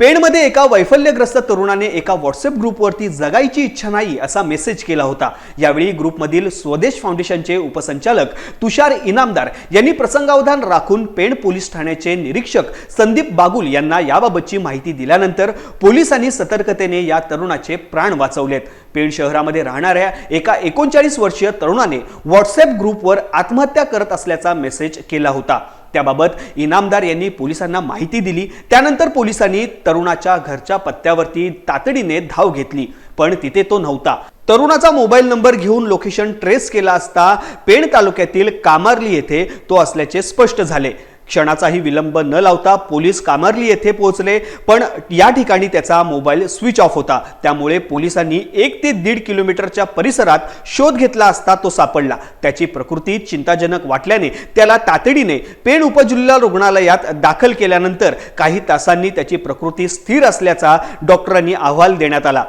पेणमध्ये एका वैफल्यग्रस्त तरुणाने एका व्हॉट्सअप ग्रुपवरती जगायची इच्छा नाही असा मेसेज केला होता. यावेळी ग्रुपमधील स्वदेश फाउंडेशनचे उपसंचालक तुषार इनामदार यांनी प्रसंगावधान राखून पेण पोलीस ठाण्याचे निरीक्षक संदीप बागुल यांना याबाबतची माहिती दिल्यानंतर पोलिसांनी सतर्कतेने या तरुणाचे प्राण वाचवलेत. पेण शहरामध्ये राहणाऱ्या एका एकोणचाळीस वर्षीय तरुणाने व्हॉट्सअप ग्रुपवर आत्महत्या करत असल्याचा मेसेज केला होता. त्याबाबत इनामदार यांनी पोलिसांना माहिती दिली. त्यानंतर पोलिसांनी तरुणाच्या घरच्या पत्त्यावरती तातडीने धाव घेतली पण तिथे तो नव्हता. तरुणाचा मोबाईल नंबर घेऊन लोकेशन ट्रेस केला असता पेण तालुक्यातील कामार्ली येथे तो असल्याचे स्पष्ट झाले. क्षणाचाही विलंब न लावता पोलीस कामारली येथे पोहोचले पण या ठिकाणी त्याचा मोबाईल स्विच ऑफ होता. त्यामुळे पोलिसांनी एक ते दीड किलोमीटरच्या परिसरात शोध घेतला असता तो सापडला. त्याची प्रकृती चिंताजनक वाटल्याने त्याला तातडीने पेण उपजिल्हा रुग्णालयात दाखल केल्यानंतर काही तासांनी त्याची प्रकृती स्थिर असल्याचा डॉक्टरांनी अहवाल देण्यात आला.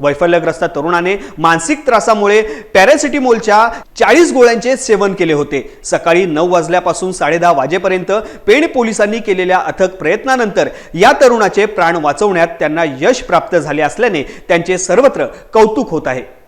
वैफल्यग्रस्त तरुणाने मानसिक त्रासामुळे पॅरासिटीमोलच्या चाळीस गोळ्यांचे सेवन केले होते. सकाळी नऊ वाजल्यापासून साडेदहा वाजेपर्यंत पेण पोलिसांनी केलेल्या अथक प्रयत्नानंतर या तरुणाचे प्राण वाचवण्यात त्यांना यश प्राप्त झाले असल्याने त्यांचे सर्वत्र कौतुक होत आहे.